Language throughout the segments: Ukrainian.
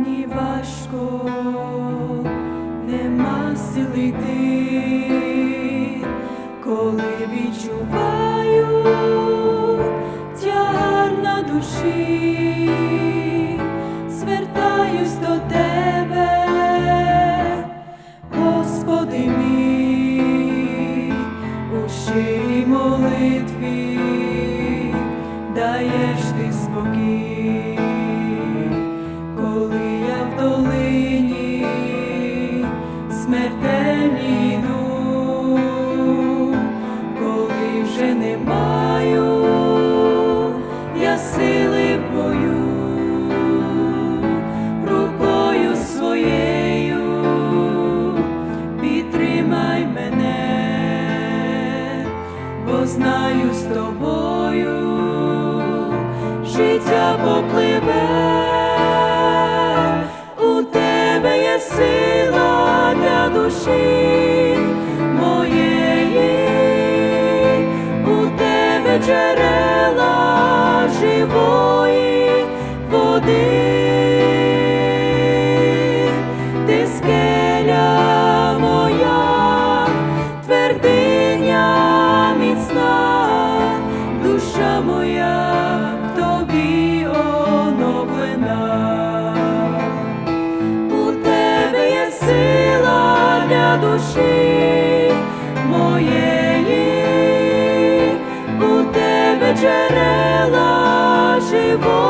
мені важко, нема сили йти, коли відчуваю тягар на душі, життя попливе, у тебе є сила для душі моєї, у тебе джерела живої води, джерела живої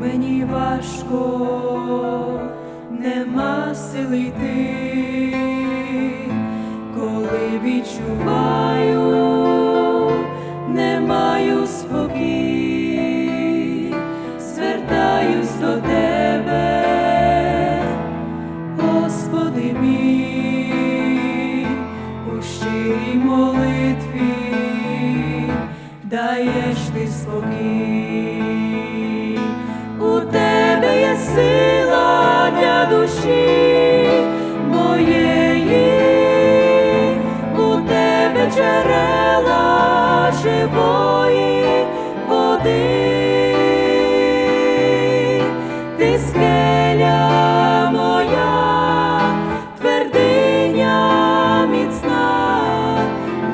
мені важко, нема сили йти, коли відчуваю, не маю спокій, звертаюсь до тебе, Господи мій, у щирій молитві даєш ти спокій, джерела живої води, ти скеля моя, твердиня міцна,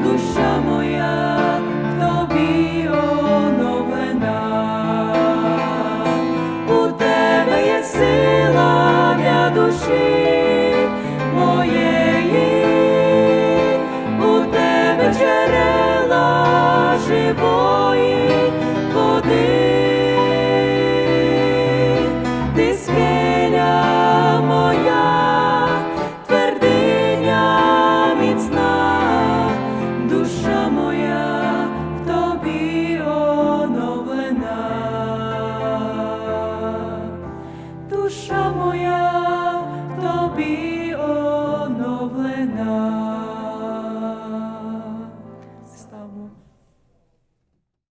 душа моя в тобі оновлена. У тебе є сила для душі джерела